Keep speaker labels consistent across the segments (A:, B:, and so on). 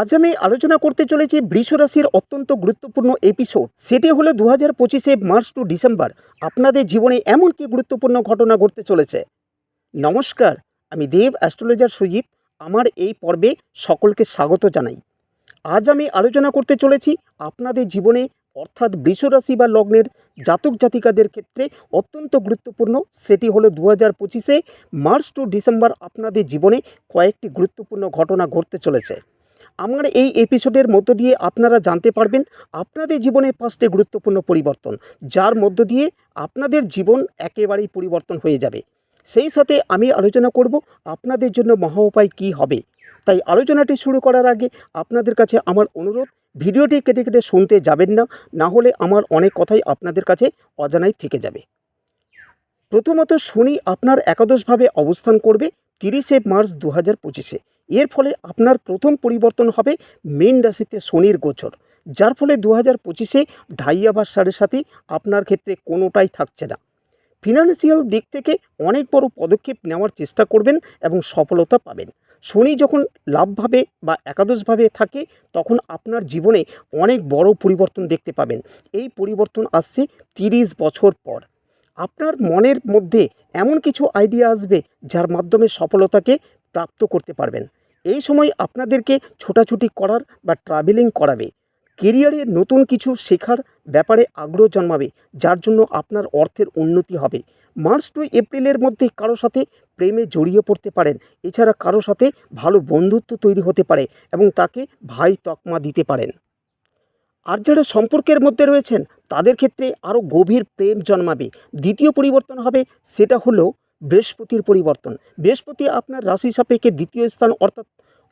A: আজ আমি আলোচনা করতে চলেছি বৃষ রাশির অত্যন্ত গুরুত্বপূর্ণ এপিসোড সেটি হলো দু হাজার পঁচিশে মার্চ টু ডিসেম্বর। আপনাদের জীবনে এমন কি গুরুত্বপূর্ণ ঘটনা ঘটতে চলেছে? নমস্কার, আমি দেব অ্যাস্ট্রোলজার সুজিত। আমার এই পর্বে সকলকে স্বাগত জানাই। আজ আমি আলোচনা করতে চলেছি আপনাদের জীবনে, অর্থাৎ বৃষ রাশি বা লগ্নের জাতক জাতিকাদের ক্ষেত্রে অত্যন্ত গুরুত্বপূর্ণ। সেটি হলো দু হাজার পঁচিশে মার্চ টু ডিসেম্বর আপনাদের জীবনে কয়েকটি গুরুত্বপূর্ণ ঘটনা ঘটতে চলেছে। আমার এই এপিসোডের মধ্য দিয়ে আপনারা জানতে পারবেন আপনাদের জীবনে পাঁচটি গুরুত্বপূর্ণ পরিবর্তন, যার মধ্য দিয়ে আপনাদের জীবন একেবারেই পরিবর্তন হয়ে যাবে। সেই সাথে আমি আলোচনা করব আপনাদের জন্য মহা উপায় কী হবে। তাই আলোচনাটি শুরু করার আগে আপনাদের কাছে আমার অনুরোধ, ভিডিওটি কেটে কেটে শুনতে যাবেন না না হলে আমার অনেক কথাই আপনাদের কাছে অজানাই থেকে যাবে। প্রথমত শনি আপনার একাদশভাবে অবস্থান করবে তিরিশে মার্চ দু হাজার পঁচিশে। এর ফলে আপনার প্রথম পরিবর্তন হবে মেন রাশিতে শনির গোচর, যার ফলে দু হাজার পঁচিশে ঢাইয়া বা সাথে আপনার ক্ষেত্রে কোনোটাই থাকছে না। ফিনান্সিয়াল দিক থেকে অনেক বড় পদক্ষেপ নেওয়ার চেষ্টা করবেন এবং সফলতা পাবেন। শনি যখন লাভভাবে বা একাদশভাবে থাকে, তখন আপনার জীবনে অনেক বড় পরিবর্তন দেখতে পাবেন। এই পরিবর্তন আসছে তিরিশ বছর পর। আপনার মনের মধ্যে এমন কিছু আইডিয়া আসবে যার মাধ্যমে সফলতাকে প্রাপ্ত করতে পারবেন। এই সময় আপনাদেরকে ছোটাছুটি করার বা ট্রাভেলিং করাবে। কেরিয়ারে নতুন কিছু শেখার ব্যাপারে আগ্রহ জন্মাবে, যার জন্য আপনার অর্থের উন্নতি হবে। মার্চ টু এপ্রিলের মধ্যে কারও সাথে প্রেমে জড়িয়ে পড়তে পারেন, এছাড়া কারও সাথে ভালো বন্ধুত্ব তৈরি হতে পারে এবং তাকে ভাই তকমা দিতে পারেন। আর যারা সম্পর্কের মধ্যে রয়েছেন, তাদের ক্ষেত্রে আরও গভীর প্রেম জন্মাবে। দ্বিতীয় পরিবর্তন হবে, সেটা হলো বৃহস্পতির পরিবর্তন। বৃহস্পতি আপনার রাশি সাপেক্ষে দ্বিতীয় স্থান অর্থাৎ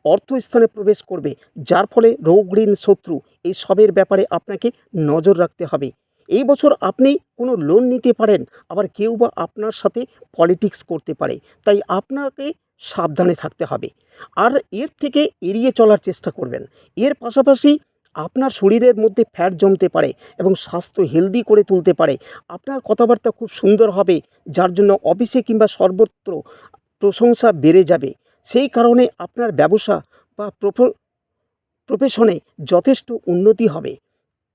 A: অর্থ স্থানে প্রবেশ করবে, যার ফলে রোগ, ঋণ, শত্রু এই সবের ব্যাপারে আপনাকে নজর রাখতে হবে। এই বছর আপনি কোনো লোন নিতে পারেন, আবার কেউ বা আপনার সাথে পলিটিক্স করতে পারে, তাই আপনাকে সাবধানে থাকতে হবে। আর এর থেকে এড়িয়ে চলার চেষ্টা করবেন। এর পাশাপাশি আপনার শরীরের মধ্যে ফ্যাট জমতে পারে এবং স্বাস্থ্য হেলদি করে তুলতে পারে। আপনার কথাবার্তা খুব সুন্দর হবে, যার জন্য অফিসে কিংবা সর্বত্র প্রশংসা বেড়ে যাবে। সেই কারণে আপনার ব্যবসা বা প্রফ- প্রফেশনে যথেষ্ট উন্নতি হবে।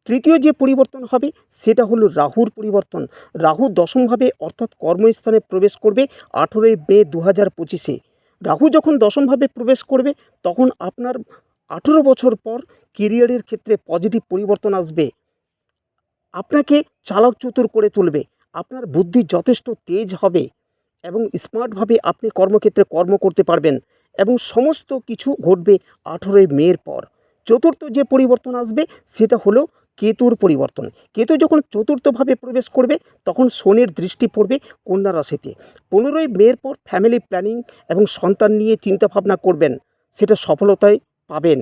A: তৃতীয় যে পরিবর্তন হবে, সেটা হলো রাহুর পরিবর্তন। রাহু দশমভাবে অর্থাৎ কর্মস্থানে প্রবেশ করবে আঠেরোই মে দু হাজার পঁচিশে। রাহু যখন দশমভাবে প্রবেশ করবে, তখন আপনার আঠেরো বছর পর কেরিয়ারের ক্ষেত্রে পজিটিভ পরিবর্তন আসবে। আপনাকে চালক চতুর করে তুলবে। আপনার বুদ্ধি যথেষ্ট তেজ হবে এবং স্মার্টভাবে আপনি কর্মক্ষেত্রে কর্ম করতে পারবেন এবং সমস্ত কিছু ঘটবে আঠেরোই মের পর। চতুর্থ যে পরিবর্তন আসবে, সেটা হলো কেতুর পরিবর্তন। কেতু যখন চতুর্থভাবে প্রবেশ করবে, তখন শনির দৃষ্টি পড়বে কন্যা রাশিতে। পনেরোই মের পর ফ্যামিলি প্ল্যানিং এবং সন্তান নিয়ে চিন্তাভাবনা করবেন। সেটা সফলতায় পাবেন।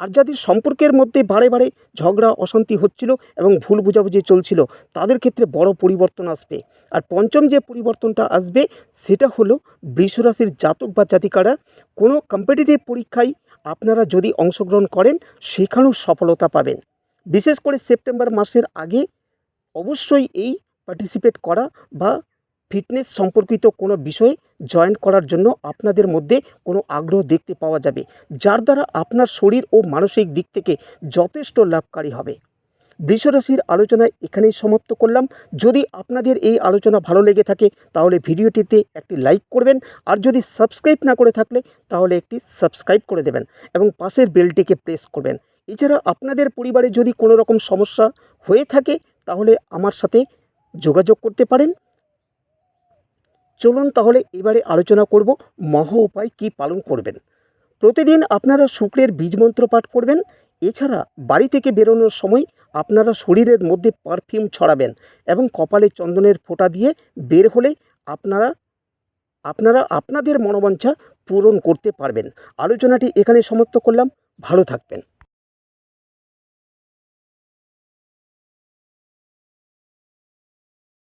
A: আর যাদের সম্পর্কের মধ্যে বারে বারে ঝগড়া, অশান্তি হচ্ছিল এবং ভুল বোঝাবুঝি চলছিল। তাদের ক্ষেত্রে বড় পরিবর্তন আসবে। আর পঞ্চম যে পরিবর্তনটা আসবে, সেটা হলো বৃষরাশির জাতক বা জাতিকারা। কোনো কম্পিটিটিভ পরীক্ষায় আপনারা যদি অংশগ্রহণ করেন, সেখানেও সফলতা পাবেন। বিশেষ করে সেপ্টেম্বর মাসের আগে অবশ্যই এই পার্টিসিপেট করা বা ফিটনেস সম্পর্কিত কোনো বিষয়ে জয়েন করার জন্য আপনাদের মধ্যে কোনো আগ্রহ দেখতে পাওয়া যাবে, যার দ্বারা আপনার শরীর ও মানসিক দিক থেকে যথেষ্ট লাভকারী হবে। বৃষরাশির আলোচনা এখানেই সমাপ্ত করলাম। যদি আপনাদের এই আলোচনা ভালো লেগে থাকে, তাহলে ভিডিওটিতে একটি লাইক করবেন, আর যদি সাবস্ক্রাইব না করে থাকলে, তাহলে একটি সাবস্ক্রাইব করে দেবেন এবং পাশের বেলটিকে প্রেস করবেন। এছাড়া আপনাদের পরিবারে যদি কোনো রকম সমস্যা হয়ে থাকে, তাহলে আমার সাথে যোগাযোগ করতে পারেন। চলুন তাহলে এবারে আলোচনা করব মহা উপায় কী পালন করবেন। প্রতিদিন আপনারা শুক্রের বীজমন্ত্র পাঠ করবেন, এছাড়া বাড়ি থেকে বেরোনোর সময় আপনারা শরীরের মধ্যে পারফিউম ছড়াবেন এবং কপালে চন্দনের ফোঁটা দিয়ে বের হলে আপনারা আপনারা আপনাদের মনোবাঞ্ছা পূরণ করতে পারবেন। আলোচনাটি এখানে সমাপ্ত করলাম, ভালো থাকবেন।